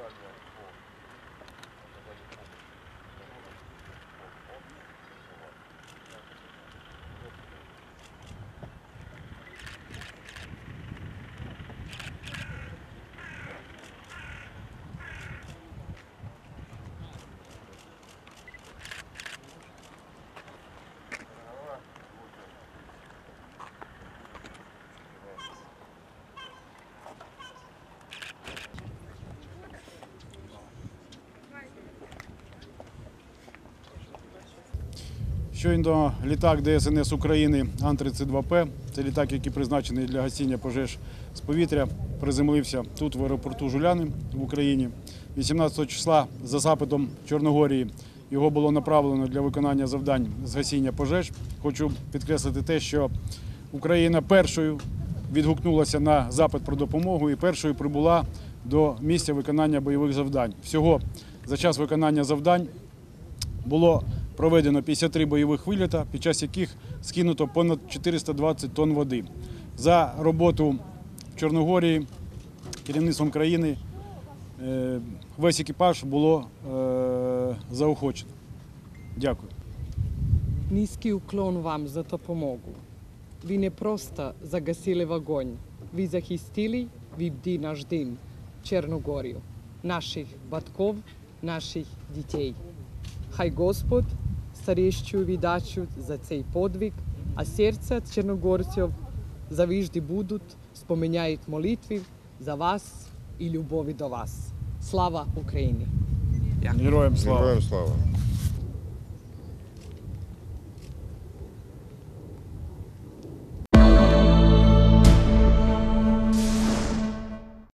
Sunday. Щойно літак ДСНС України Ан-32П, це літак, який призначений для гасіння пожеж з повітря, приземлився тут, в аеропорту Жуляни в Україні. 18 числа за запитом Чорногорії його було направлено для виконання завдань з гасіння пожеж. Хочу підкреслити те, що Україна першою відгукнулася на запит про допомогу і першою прибула до місця виконання бойових завдань. Всього за час виконання завдань було проведено 53 бойових виліта, під час яких скинуто понад 420 тонн води. За роботу в Чорногорії керівництвом країни е, весь екіпаж було е, заохочено. Дякую. Niski uklon vam za допомогу. Ви не просто загасили вогонь, ви захистили від наш дім Чорногорію, наших батьків, наших дітей. Хай Господь старещу віддачу за цей подвиг, а серця чорногорців завжди будуть споминають молитви за вас і любові до вас. Слава Україні! Героям слава! Героям слава.